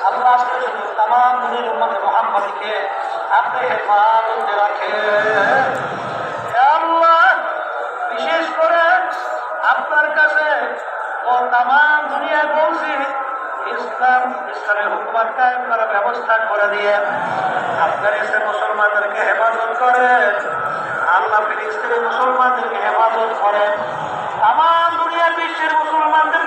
আল্লাহ আপনার জন্য তাম কাছে ইসলামের করার ব্যবস্থা করে দিয়ে আপনার এসে মুসলমানদেরকে হেফাজত করে আল্লাহ মুসলমানদেরকে হেফাজত করে তাম দুনিয়া বিশ্বের মুসলমানদের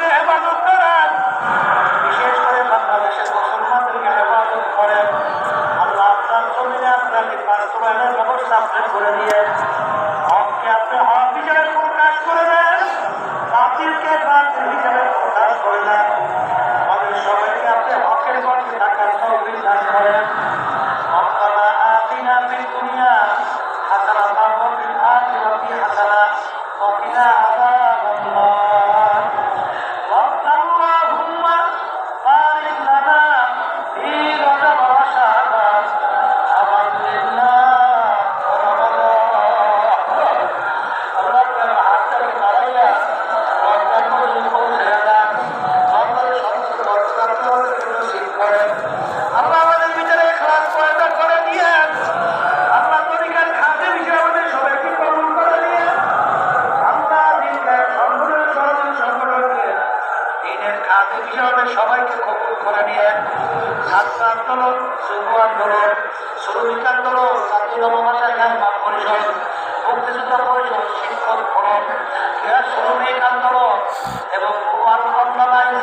এর খাতে সবাইকে কবুল করে নিয়ে ছাত্র আন্দোলন, যুব আন্দোলন, শ্রমিক আন্দোলন জাতীয় জনমাতা নির্মাণ পরিষদ, মুক্তিযোদ্ধা পরিষদ, শিক্ষক ফোরম শ্রমিক আন্দোলন এবং অন্যান্য